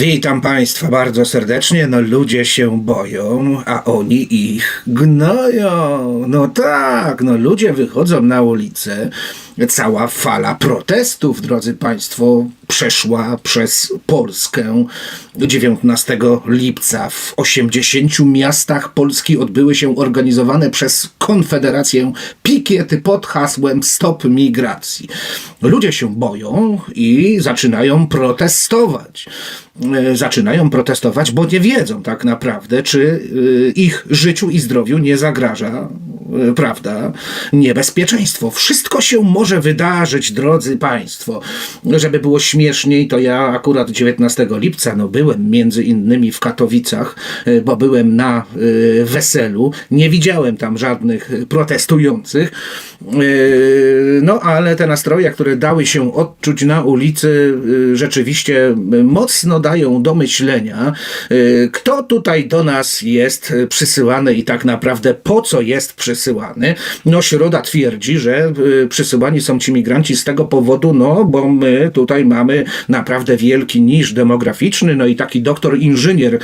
Witam Państwa bardzo serdecznie. No ludzie się boją, a oni ich gnoją. No tak, no ludzie wychodzą na ulicę. Cała fala protestów, drodzy Państwo, przeszła przez Polskę 19 lipca. W 80 miastach Polski odbyły się organizowane przez Konfederację pikiety pod hasłem Stop Migracji. Ludzie się boją i zaczynają protestować. E, Zaczynają protestować, bo nie wiedzą tak naprawdę, czy e, ich życiu i zdrowiu nie zagraża, prawda, niebezpieczeństwo. Wszystko się może wydarzyć, drodzy Państwo. Żeby było śmieszniej, to ja akurat 19 lipca, no byłem między innymi w Katowicach, e, bo byłem na e, weselu. Nie widziałem tam żadnych protestujących. E, No, ale te nastroje, które dały się odczuć na ulicy, e, rzeczywiście e, mocno dają do myślenia, e, kto tutaj do nas jest e, przysyłany i tak naprawdę po co jest przysyłany. No, Środa twierdzi, że e, przysyłani są ci migranci z tego powodu, no, bo my tutaj mamy naprawdę wielki niż demograficzny, no i taki doktor inżynier,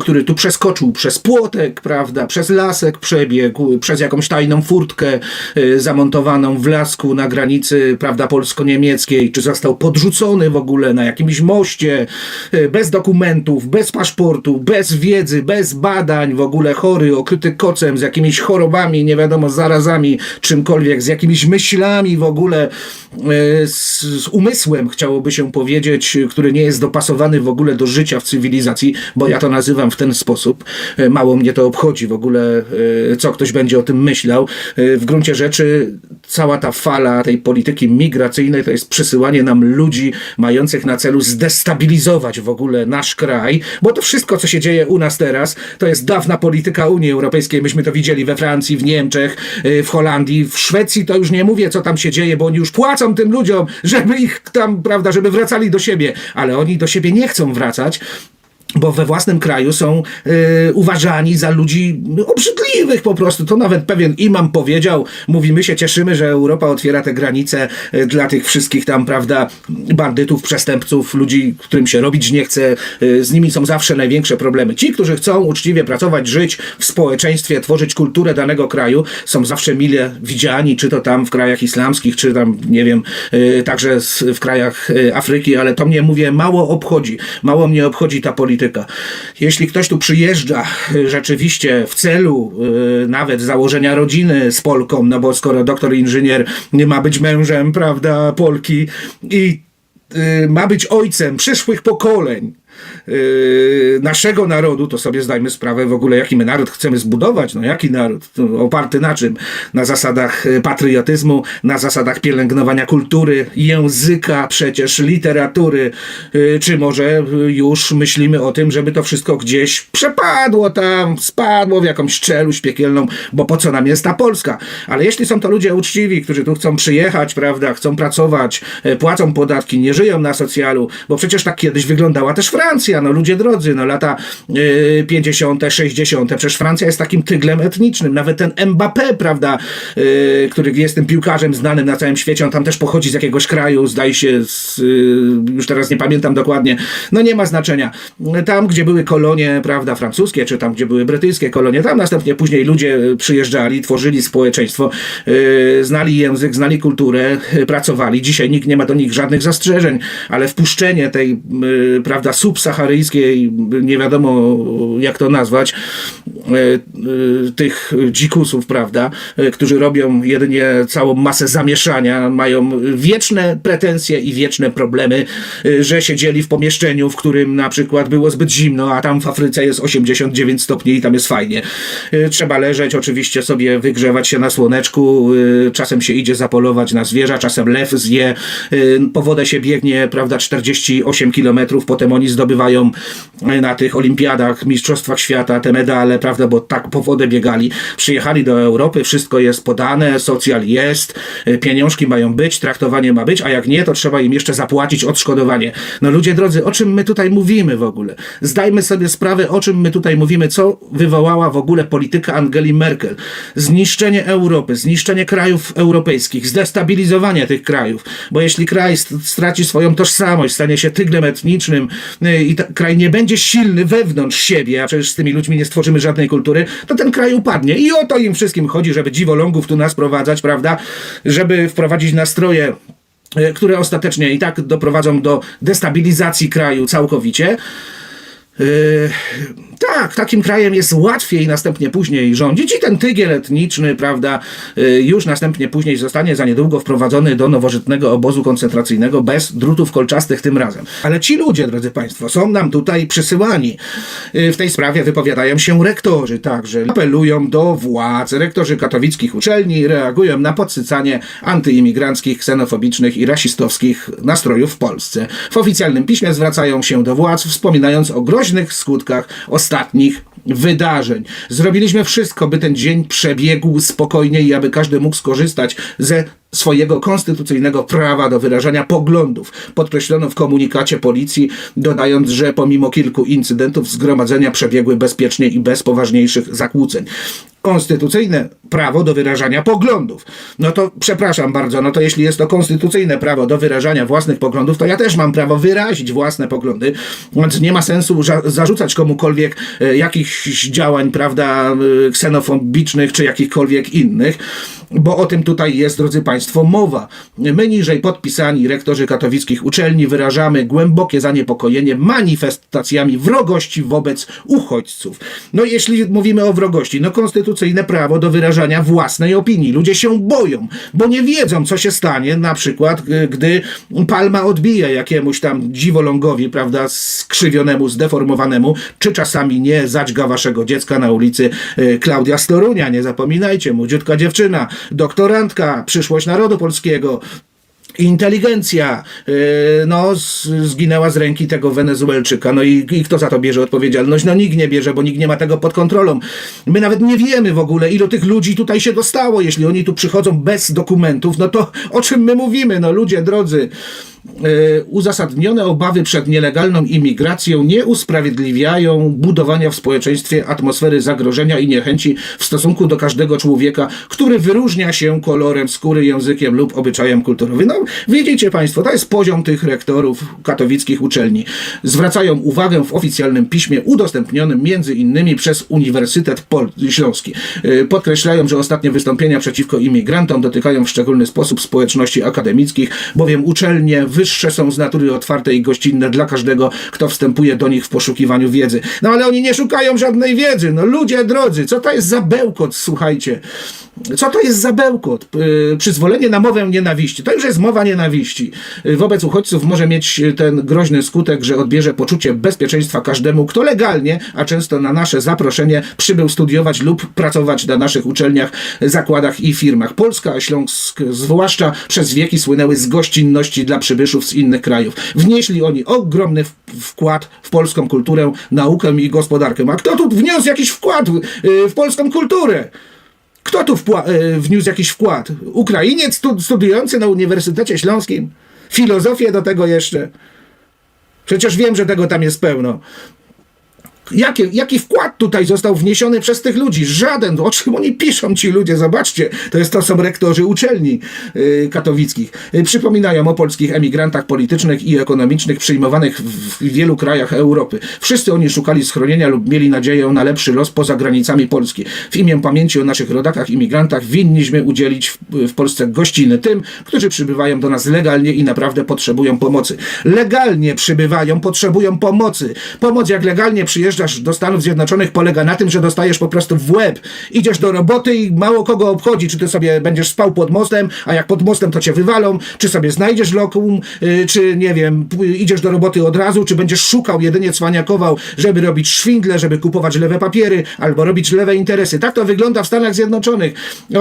który tu przeskoczył przez płotek, prawda, przez lasek przebiegł, przez jakąś tajną furtkę e, zamontowaną w lasku na granicy, prawda, polsko-niemieckiej, czy został podrzucony w ogóle na jakimś moście, e, bez dokumentów, bez paszportu, bez wiedzy, bez badań, w ogóle chory, okryty kocem, z jakimiś chorobami, nie wiadomo, zarazami, czymkolwiek, z jakimiś myślami w ogóle, e, z, z umysłem, chciałoby się powiedzieć, który nie jest dopasowany w ogóle do życia w cywilizacji, bo ja to nazywam w ten sposób. E, Mało mnie to obchodzi w ogóle, e, co ktoś będzie o tym myślał. W gruncie rzeczy cała ta fala tej polityki migracyjnej to jest przysyłanie nam ludzi mających na celu zdestabilizować w ogóle nasz kraj, bo to wszystko, co się dzieje u nas teraz, to jest dawna polityka Unii Europejskiej. Myśmy to widzieli we Francji, w Niemczech, y, w Holandii, w Szwecji to już nie mówię, co tam się dzieje, bo oni już płacą tym ludziom, żeby ich tam, prawda, żeby wracali do siebie, ale oni do siebie nie chcą wracać bo we własnym kraju są y, uważani za ludzi obrzydliwych po prostu. To nawet pewien imam powiedział, mówi, my się cieszymy, że Europa otwiera te granice y, dla tych wszystkich tam, prawda, bandytów, przestępców, ludzi, którym się robić nie chce. Y, z nimi są zawsze największe problemy. Ci, którzy chcą uczciwie pracować, żyć w społeczeństwie, tworzyć kulturę danego kraju, są zawsze mile widziani, czy to tam w krajach islamskich, czy tam, nie wiem, y, także s- w krajach y, Afryki, ale to mnie, mówię, mało obchodzi. Mało mnie obchodzi ta polityka. Jeśli ktoś tu przyjeżdża y, rzeczywiście w celu y, nawet założenia rodziny z Polką, no bo skoro doktor inżynier nie ma być mężem, prawda, Polki i y, ma być ojcem przyszłych pokoleń y, naszego narodu, to sobie zdajmy sprawę w ogóle, jaki my naród chcemy zbudować. No jaki naród? Oparty na czym? Na zasadach y, patriotyzmu, na zasadach pielęgnowania kultury, języka, przecież literatury, y, czy może już myślimy o tym, żeby to wszystko gdzieś przepadło tam, spadło w jakąś czeluść piekielną, bo po co nam jest ta Polska? Ale jeśli są to ludzie uczciwi, którzy tu chcą przyjechać, prawda, chcą pracować, e, płacą podatki, nie żyją na socjalu, bo przecież tak kiedyś wyglądała też Francja, no ludzie drodzy, no lata e, 50., 60., przecież Francja jest takim tyglem etnicznym, nawet ten Mbappé, prawda, e, który jest tym piłkarzem znanym na całym świecie, on tam też pochodzi z jakiegoś kraju, zdaje się, z, e, już teraz nie pamiętam dokładnie, no nie ma znaczenia. Tam, gdzie były kolonie, prawda, francuskie, czy tam, gdzie były brytyjskie kolonie, tam następnie później ludzie przyjeżdżali, tworzyli społeczeństwo, e, znali język, znali kulturę, e, pracowali. Dzisiaj nikt nie ma do nich żadnych zastrzeżeń, ale wpuszczenie tej, e, prawda, subsaharyjskiej, nie wiadomo jak to nazwać, e, e, tych dzikusów, prawda, e, którzy robią jedynie całą masę zamieszania, mają wieczne pretensje i wieczne problemy, że siedzieli w pomieszczeniu, w którym na przykład było zbyt zimno, a tam w Afryce jest 89 stopni i tam jest fajnie. Trzeba leżeć, oczywiście sobie wygrzewać się na słoneczku, czasem się idzie zapolować na zwierza, czasem lew zje, po wodę się biegnie, prawda, 48 kilometrów, potem oni zdobywają e, na tych olimpiadach, mistrzostwach świata te medale, prawda, bo tak po wodę biegali, przyjechali do Europy, wszystko jest podane, socjal jest, y, pieniążki mają być, traktowanie ma być, a jak nie, to trzeba im jeszcze zapłacić odszkodowanie. No ludzie drodzy, o czym my tutaj mówimy w ogóle? Zdajmy sobie sprawę, o czym my tutaj mówimy, co wywołała w ogóle polityka Angeli Merkel. Zniszczenie Europy, zniszczenie krajów europejskich, zdestabilizowanie tych krajów, bo jeśli kraj st- straci swoją tożsamość, stanie się tyglem etnicznym i kraj nie będzie silny wewnątrz siebie, a przecież z tymi ludźmi nie stworzymy żadnej kultury, to ten kraj upadnie. I o to im wszystkim chodzi, żeby dziwolągów tu nas prowadzać, prawda? Żeby wprowadzić nastroje e, które ostatecznie i tak doprowadzą do destabilizacji kraju całkowicie. Yy, tak, takim krajem jest łatwiej następnie później rządzić i ten tygiel etniczny, prawda, yy, już następnie później zostanie za niedługo wprowadzony do nowożytnego obozu koncentracyjnego bez drutów kolczastych tym razem. Ale ci ludzie, drodzy Państwo, są nam tutaj przysyłani. Yy, w tej sprawie wypowiadają się rektorzy także, apelują do władz. Rektorzy katowickich uczelni reagują na podsycanie antyimigranckich, ksenofobicznych i rasistowskich nastrojów w Polsce. W oficjalnym piśmie zwracają się do władz, wspominając o groźnych skutkach ostatnich wydarzeń. Zrobiliśmy wszystko, by ten dzień przebiegł spokojnie i aby każdy mógł skorzystać ze swojego konstytucyjnego prawa do wyrażania poglądów. Podkreślono w komunikacie policji, dodając, że pomimo kilku incydentów zgromadzenia przebiegły bezpiecznie i bez poważniejszych zakłóceń. Konstytucyjne prawo do wyrażania poglądów. No to przepraszam bardzo, no to jeśli jest to konstytucyjne prawo do wyrażania własnych poglądów, to ja też mam prawo wyrazić własne poglądy, więc nie ma sensu za- zarzucać komukolwiek e, jakichś działań, prawda, e, ksenofobicznych czy jakichkolwiek innych, bo o tym tutaj jest, drodzy Państwo, mowa. My niżej podpisani rektorzy katowickich uczelni wyrażamy głębokie zaniepokojenie manifestacjami wrogości wobec uchodźców. No jeśli mówimy o wrogości, no konstytucyjne prawo do wyrażania własnej opinii. Ludzie się boją, bo nie wiedzą, co się stanie, na przykład, gdy palma odbije jakiemuś tam dziwolągowi, prawda, skrzywionemu, zdeformowanemu, czy czasami nie zadźga waszego dziecka na ulicy y, Klaudia Storunia, nie zapominajcie, młodziutka dziewczyna, doktorantka, przyszłość narodu polskiego, inteligencja yy, no, zginęła z ręki tego Wenezuelczyka. No i, i kto za to bierze odpowiedzialność? No nikt nie bierze, bo nikt nie ma tego pod kontrolą. My nawet nie wiemy w ogóle, ilu tych ludzi tutaj się dostało. Jeśli oni tu przychodzą bez dokumentów, no to o czym my mówimy? No ludzie drodzy, uzasadnione obawy przed nielegalną imigracją nie usprawiedliwiają budowania w społeczeństwie atmosfery zagrożenia i niechęci w stosunku do każdego człowieka, który wyróżnia się kolorem skóry, językiem lub obyczajem kulturowym. No, widzicie Państwo, to jest poziom tych rektorów katowickich uczelni. Zwracają uwagę w oficjalnym piśmie udostępnionym między innymi przez Uniwersytet Pol- Śląski. Yy, Podkreślają, że ostatnie wystąpienia przeciwko imigrantom dotykają w szczególny sposób społeczności akademickich, bowiem uczelnie wyższe są z natury otwarte i gościnne dla każdego, kto wstępuje do nich w poszukiwaniu wiedzy. No ale oni nie szukają żadnej wiedzy. No ludzie drodzy, co to jest za bełkot, słuchajcie. Co to jest za bełkot? Yy, Przyzwolenie na mowę nienawiści. To już jest mowa nienawiści. Yy, Wobec uchodźców może mieć ten groźny skutek, że odbierze poczucie bezpieczeństwa każdemu, kto legalnie, a często na nasze zaproszenie przybył studiować lub pracować na naszych uczelniach, zakładach i firmach. Polska, a Śląsk zwłaszcza przez wieki słynęły z gościnności dla przybyszów z innych krajów. Wnieśli oni ogromny wkład w polską kulturę, naukę i gospodarkę. A kto tu wniósł jakiś wkład w polską kulturę? Kto tu e, wniósł jakiś wkład? Ukrainiec stu- studiujący na Uniwersytecie Śląskim? Filozofię do tego jeszcze? Przecież wiem, że tego tam jest pełno. Jaki, jaki wkład tutaj został wniesiony przez tych ludzi? Żaden. O czym oni piszą ci ludzie? Zobaczcie. To, jest, to są rektorzy uczelni yy, katowickich. Yy, przypominają o polskich emigrantach politycznych i ekonomicznych przyjmowanych w, w wielu krajach Europy. Wszyscy oni szukali schronienia lub mieli nadzieję na lepszy los poza granicami Polski. W imię pamięci o naszych rodakach, imigrantach winniśmy udzielić w, w Polsce gościny tym, którzy przybywają do nas legalnie i naprawdę potrzebują pomocy. Legalnie przybywają, potrzebują pomocy. Pomoc jak legalnie przyjeżdżasz do Stanów Zjednoczonych polega na tym, że dostajesz po prostu w łeb. Idziesz do roboty i mało kogo obchodzi, czy ty sobie będziesz spał pod mostem, a jak pod mostem to cię wywalą, czy sobie znajdziesz lokum, y, czy nie wiem, idziesz do roboty od razu, czy będziesz szukał, jedynie cwaniakował, żeby robić szwindle, żeby kupować lewe papiery, albo robić lewe interesy. Tak to wygląda w Stanach Zjednoczonych.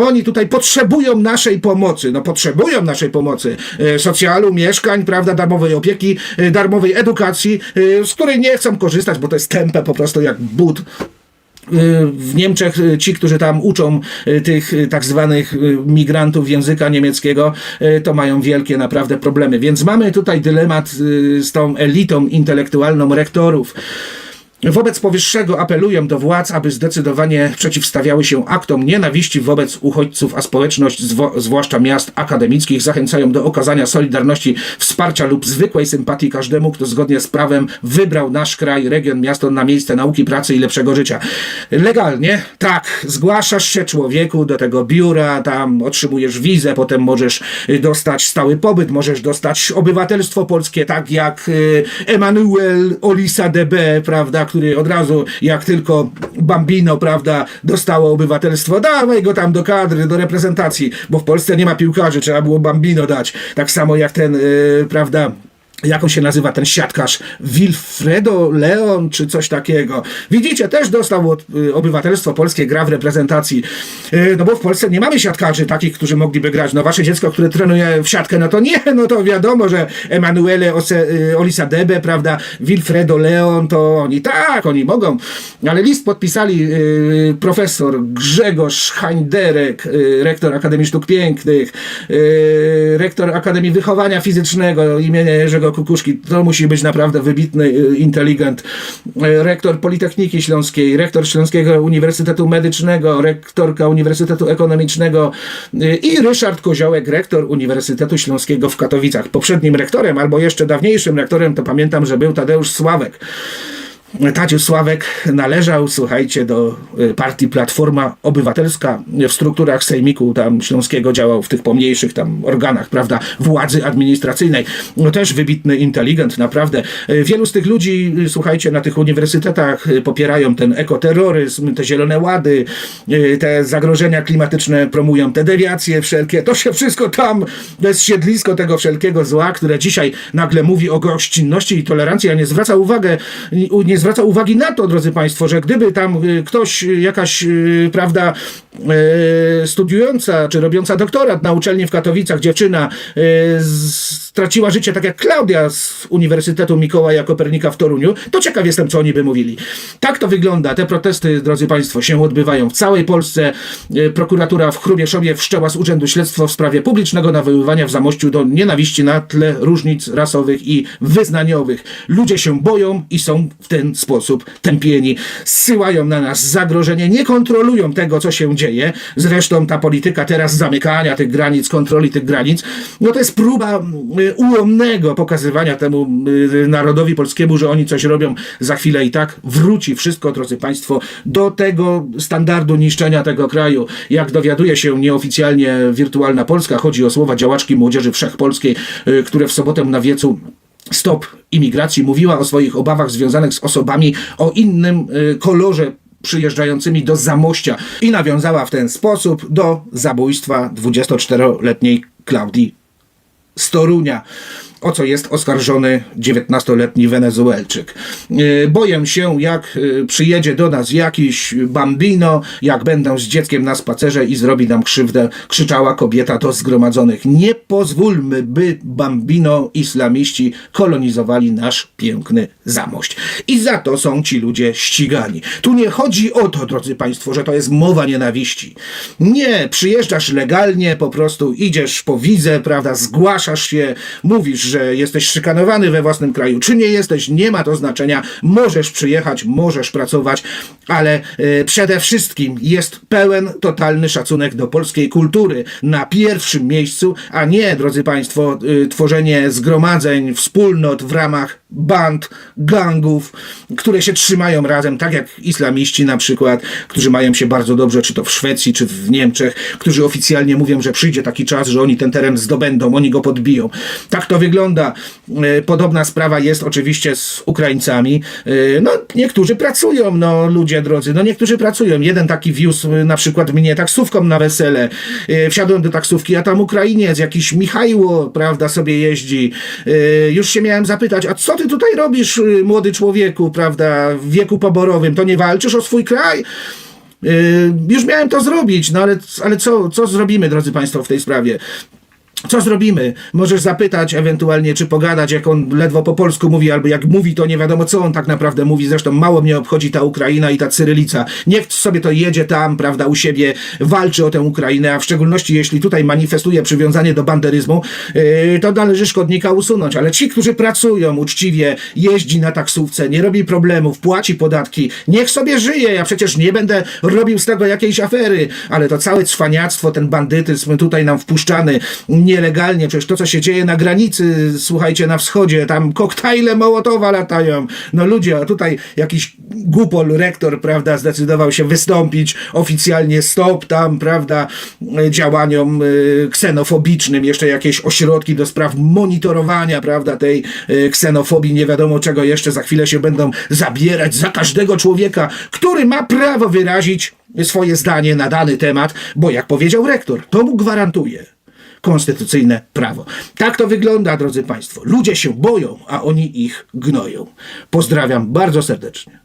Oni tutaj potrzebują naszej pomocy. No potrzebują naszej pomocy. Y, Socjalu, mieszkań, prawda, darmowej opieki, y, darmowej edukacji, z której nie chcą korzystać, bo to jest tępe po prostu jak but. w Niemczech y, ci, którzy tam uczą y, tych y, tak zwanych y, migrantów języka niemieckiego, y, to mają wielkie naprawdę problemy. Więc mamy tutaj dylemat y, z tą elitą intelektualną rektorów. Wobec powyższego apeluję do władz, aby zdecydowanie przeciwstawiały się aktom nienawiści wobec uchodźców, a społeczność, zwłaszcza miast akademickich, zachęcają do okazania solidarności, wsparcia lub zwykłej sympatii każdemu, kto zgodnie z prawem wybrał nasz kraj, region, miasto na miejsce nauki, pracy i lepszego życia. Legalnie, tak, zgłaszasz się człowieku do tego biura, tam otrzymujesz wizę, potem możesz dostać stały pobyt, możesz dostać obywatelstwo polskie, tak jak y, Emanuel Olisa DB, prawda, który od razu, jak tylko Bambino, prawda, dostało obywatelstwo, dawaj go tam do kadry, do reprezentacji, bo w Polsce nie ma piłkarzy, trzeba było Bambino dać. Tak samo jak ten, y, prawda, jak on się nazywa, ten siatkarz, Wilfredo Leon, czy coś takiego. Widzicie, też dostał od, y, obywatelstwo polskie, gra w reprezentacji. Y, no bo w Polsce nie mamy siatkarzy takich, którzy mogliby grać. No wasze dziecko, które trenuje w siatkę, no to nie, no to wiadomo, że Emanuele Ose, y, Olisadebe, prawda, Wilfredo Leon, to oni tak, oni mogą. Ale list podpisali y, profesor Grzegorz Hańderek, y, rektor Akademii Sztuk Pięknych, y, rektor Akademii Wychowania Fizycznego imienia Jerzego Kukuszki. To musi być naprawdę wybitny y, inteligent. Y, Rektor Politechniki Śląskiej, rektor Śląskiego Uniwersytetu Medycznego, rektorka Uniwersytetu Ekonomicznego y, i Ryszard Koziołek, rektor Uniwersytetu Śląskiego w Katowicach. Poprzednim rektorem, albo jeszcze dawniejszym rektorem, to pamiętam, że był Tadeusz Sławek. Tadziu Sławek należał, słuchajcie, do y, partii Platforma Obywatelska w strukturach sejmiku tam śląskiego działał w tych pomniejszych tam organach, prawda, władzy administracyjnej. No też wybitny inteligent, naprawdę. Y, Wielu z tych ludzi, y, słuchajcie, na tych uniwersytetach popierają ten ekoterroryzm, te zielone łady, te zagrożenia klimatyczne promują, te dewiacje wszelkie. To się wszystko tam, to jest siedlisko tego wszelkiego zła, które dzisiaj nagle mówi o gościnności i tolerancji, a nie zwraca uwagę, nie zwraca uwagi na to, drodzy Państwo, że gdyby tam y, ktoś, y, jakaś, y, prawda, studiująca, czy robiąca doktorat na uczelni w Katowicach, dziewczyna straciła życie, tak jak Klaudia z Uniwersytetu Mikołaja Kopernika w Toruniu, to ciekaw jestem, co oni by mówili. Tak to wygląda. Te protesty, drodzy Państwo, się odbywają w całej Polsce. Prokuratura w Chrubieszowie wszczęła z Urzędu Śledztwo w sprawie publicznego nawoływania w Zamościu do nienawiści na tle różnic rasowych i wyznaniowych. Ludzie się boją i są w ten sposób tępieni. Zsyłają na nas zagrożenie, nie kontrolują tego, co się dzieje. Zresztą ta polityka teraz zamykania tych granic, kontroli tych granic, no to jest próba y, ułomnego pokazywania temu y, narodowi polskiemu, że oni coś robią. Za chwilę i tak wróci wszystko, drodzy Państwo, do tego standardu niszczenia tego kraju. Jak dowiaduje się nieoficjalnie Wirtualna Polska, chodzi o słowa działaczki młodzieży wszechpolskiej, y, które w sobotę na wiecu Stop Imigracji. Mówiła o swoich obawach związanych z osobami o innym y, kolorze przyjeżdżającymi do Zamościa i nawiązała w ten sposób do zabójstwa 24-letniej Klaudii z Torunia, o co jest oskarżony 19-letni Wenezuelczyk. Yy, Boję się, jak yy, przyjedzie do nas jakiś bambino, jak będę z dzieckiem na spacerze i zrobi nam krzywdę, krzyczała kobieta do zgromadzonych. Nie pozwólmy, by bambino islamiści kolonizowali nasz piękny zamość. I za to są ci ludzie ścigani. Tu nie chodzi o to, drodzy Państwo, że to jest mowa nienawiści. Nie, przyjeżdżasz legalnie, po prostu idziesz po wizę, prawda, zgłaszasz się, mówisz, że jesteś szykanowany we własnym kraju, czy nie jesteś, nie ma to znaczenia. Możesz przyjechać, możesz pracować, ale e, przede wszystkim jest pełen, totalny szacunek do polskiej kultury na pierwszym miejscu, a nie, drodzy Państwo, y, tworzenie zgromadzeń, wspólnot w ramach band, gangów, które się trzymają razem, tak jak islamiści na przykład, którzy mają się bardzo dobrze, czy to w Szwecji, czy w Niemczech, którzy oficjalnie mówią, że przyjdzie taki czas, że oni ten teren zdobędą, oni go podbiją. Tak to wygląda. E, Podobna sprawa jest oczywiście z Ukraińcami. E, No, niektórzy pracują, no, ludzie drodzy, no, niektórzy pracują. Jeden taki wiózł na przykład mnie taksówką na wesele. E, Wsiadłem do taksówki, a tam Ukrainiec, jakiś Michajło, prawda, sobie jeździ. Już się miałem zapytać, a co ty tutaj robisz, młody człowieku, prawda, w wieku poborowym? To nie walczysz o swój kraj? Już miałem to zrobić, no ale, ale co, co zrobimy, drodzy Państwo, w tej sprawie? Co zrobimy? Możesz zapytać ewentualnie, czy pogadać, jak on ledwo po polsku mówi, albo jak mówi, to nie wiadomo, co on tak naprawdę mówi. Zresztą mało mnie obchodzi ta Ukraina i ta Cyrylica. Niech sobie to jedzie tam, prawda, u siebie, walczy o tę Ukrainę, a w szczególności jeśli tutaj manifestuje przywiązanie do banderyzmu, yy, to należy szkodnika usunąć. Ale ci, którzy pracują uczciwie, jeździ na taksówce, nie robi problemów, płaci podatki, niech sobie żyje. Ja przecież nie będę robił z tego jakiejś afery, ale to całe cwaniactwo, ten bandytyzm tutaj nam wpuszczany nielegalnie, przecież to, co się dzieje na granicy, słuchajcie, na wschodzie, tam koktajle Mołotowa latają. No ludzie, a tutaj jakiś głupol, rektor, prawda, zdecydował się wystąpić oficjalnie stop tam, prawda, działaniom e, ksenofobicznym, jeszcze jakieś ośrodki do spraw monitorowania, prawda, tej e, ksenofobii, nie wiadomo czego jeszcze, za chwilę się będą zabierać za każdego człowieka, który ma prawo wyrazić swoje zdanie na dany temat, bo jak powiedział rektor, to mu gwarantuje konstytucyjne prawo. Tak to wygląda, drodzy Państwo. Ludzie się boją, a oni ich gnoją. Pozdrawiam bardzo serdecznie.